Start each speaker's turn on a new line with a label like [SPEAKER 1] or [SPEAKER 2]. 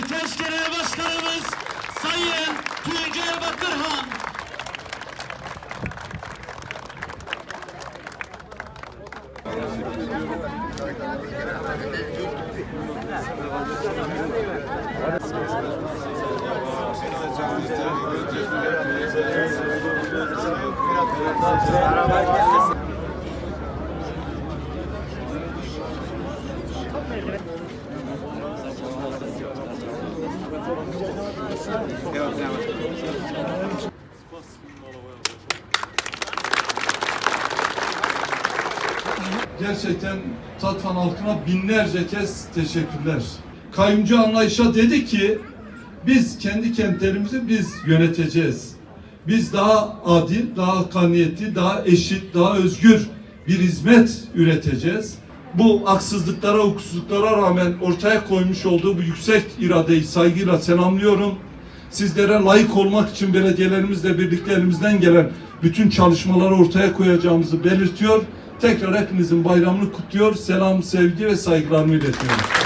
[SPEAKER 1] TEŞ Genel Başkanımız Sayın Tuncel Bakırhan.
[SPEAKER 2] Gerçekten Tatvan halkına binlerce kez teşekkürler. Kayyumcu anlayışa dedi ki biz kendi kentlerimizi biz yöneteceğiz. Biz daha adil, daha hakkaniyetli, daha eşit, daha özgür bir hizmet üreteceğiz. Bu haksızlıklara, hukuksuzluklara rağmen ortaya koymuş olduğu bu yüksek iradeyi saygıyla selamlıyorum. Sizlere layık olmak için belediyelerimizle birlikte elimizden gelen bütün çalışmaları ortaya koyacağımızı belirtiyor. Tekrar hepinizin bayramını kutluyor. Selam, sevgi ve saygılarımı iletiyorum.